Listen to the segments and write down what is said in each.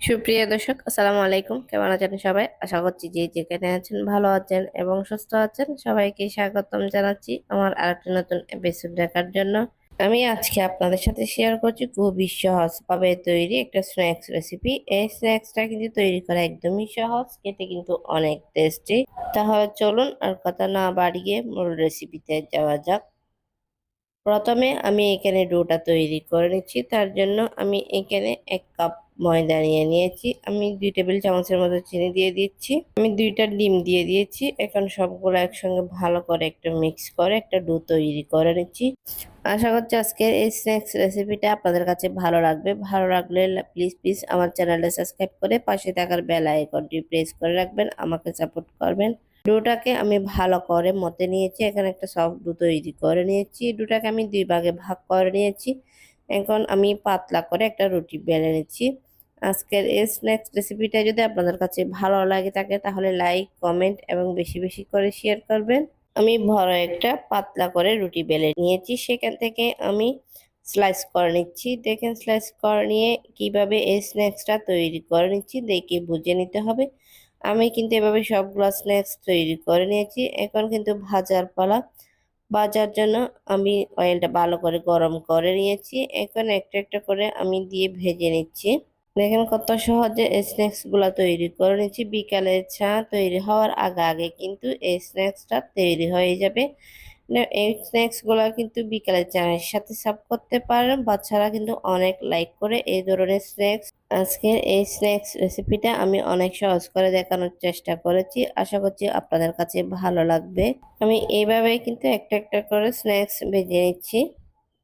সুপ্রিয় দর্শক, আসসালামু আলাইকুম। কেমন আছেন সবাই? আশা করছি যে যেখানে আছেন ভালো আছেন এবং সুস্থ আছেন। সবাইকে স্বাগতম জানাচ্ছি আমার আরেকটি নতুন এপিসোড দেখার জন্য। আমি আজকে আপনাদের সাথে শেয়ার করছি খুবই সহজ ভাবে তৈরি একটা স্ন্যাক্স রেসিপি এই স্ন্যাক্সটা কিন্তু তৈরি করা একদমই সহজ, খেতে কিন্তু অনেক টেস্টি তাহলে চলুন আর কথা না বাড়িয়ে মূল রেসিপিতে যাওয়া যাক। প্রথমে আমি এখানে ডোটা তৈরি করে নিচ্ছি। তার জন্য আমি এখানে এক কাপ ময়দা নিয়ে নিয়েছি। আমি দুই টেবিল চামচের মতো চিনি দিয়ে দিচ্ছি। আমি দুইটা ডিম দিয়ে দিয়েছি। এখন সবগুলো একসঙ্গে ভালো করে একটা মিক্স করে একটা ডো তৈরি করে নিচ্ছি। আশা করছি আজকের এই স্ন্যাক্স রেসিপিটা আপনাদের কাছে ভালো লাগবে। ভালো লাগলে প্লিজ প্লিজ আমার চ্যানেলটা সাবস্ক্রাইব করে পাশে থাকার বেল আইকনটি প্রেস করে রাখবেন। আমাকে সাপোর্ট করবেন। ডোটাকে আমি ভালো করে মতে নিয়েছি। এখানে একটা সফট ডো তৈরি করে নিয়েছি। ডোটাকে আমি দুই ভাগে ভাগ করে নিয়েছি। এখন আমি পাতলা করে একটা রুটি বেলে নিচ্ছি। আজকের এই স্ন্যাক্স রেসিপিটা যদি আপনাদের কাছে ভালো লাগে থাকে, তাহলে লাইক কমেন্ট এবং বেশি বেশি করে শেয়ার করবেন। আমি বড় একটা পাতলা করে রুটি বেলে নিয়েছি। সেখান থেকে আমি স্লাইস করে নিচ্ছি। দেখেন স্লাইস করে নিয়ে কীভাবে এই স্ন্যাক্সটা তৈরি করে নিচ্ছি, দেখে বুঝে নিতে হবে। আমি কিন্তু এভাবে সবগুলো স্ন্যাক্স তৈরি করে নিয়েছি। এখন কিন্তু ভাজার পালা। ভাজার জন্য আমি অয়েলটা ভালো করে গরম করে নিয়েছি। এখন একটা একটা করে আমি দিয়ে ভেজে নিচ্ছি। দেখেন কত সহজে এই স্ন্যাক্সগুলো তৈরি করে নিচ্ছি বিকালের চা তৈরি হওয়ার আগে আগে কিন্তু এই স্ন্যাক্সটা তৈরি হয়ে যাবে। এই স্ন্যাক্সগুলো কিন্তু বিকালের চায়ের সাথে সার্ভ করতে পারেন। বাচ্চারা কিন্তু অনেক লাইক করে এই ধরনের স্ন্যাক্স আজকের এই স্ন্যাক্স রেসিপিটা আমি অনেক সহজ করে দেখানোর চেষ্টা করেছি। আশা করছি আপনাদের কাছে ভালো লাগবে। আমি এইভাবে কিন্তু একটা একটা করে স্ন্যাক্স ভেজে নিচ্ছি।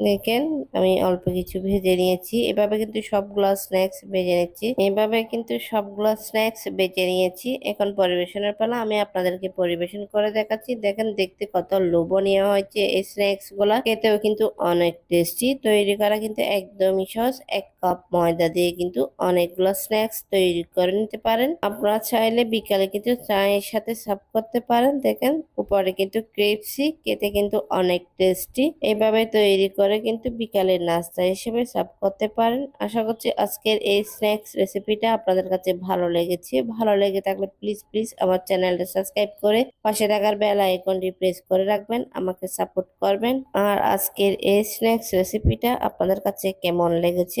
দেখেন, আমি অল্প কিছু ভেজে নিয়েছি। এভাবে কিন্তু সবগুলো স্ন্যাক্স ভেজে নিচ্ছি। এভাবে কিন্তু সবগুলো স্ন্যাক্স বেজে নিয়েছি। এখন পরিবেশনের পালা আমি আপনাদেরকে পরিবেশন করে দেখাচ্ছি। দেখেন, দেখতে কত লোভনীয় হয়েছে এই স্ন্যাক্সগুলা। খেতেও কিন্তু অনেক টেস্টি তৈরি করা কিন্তু একদমই সহজ। এক কাপ ময়দা দিয়ে কিন্তু অনেকগুলো স্ন্যাক্স তৈরি করে নিতে পারেন। আপনারা চাইলে বিকালে কিন্তু চায়ের সাথে সার্ভ করতে পারেন। দেখেন, উপরে কিন্তু ক্রিপসি, খেতে কিন্তু অনেক টেস্টি। এইভাবে তৈরি করে কিন্তু বিকালের নাস্তা হিসেবে সার্ভ করতে পারেন। আশা করছি আজকের এই স্ন্যাক্স রেসিপিটা আপনাদের কাছে ভালো লেগেছে। ভালো লেগে থাকলে প্লিজ প্লিজ আমার চ্যানেলটা সাবস্ক্রাইব করে পাশে থাকার বেল আইকনটি প্রেস করে রাখবেন। আমাকে সাপোর্ট করবেন। আর আজকের এই স্ন্যাক্স রেসিপিটা আপনাদের কাছে কেমন লেগেছে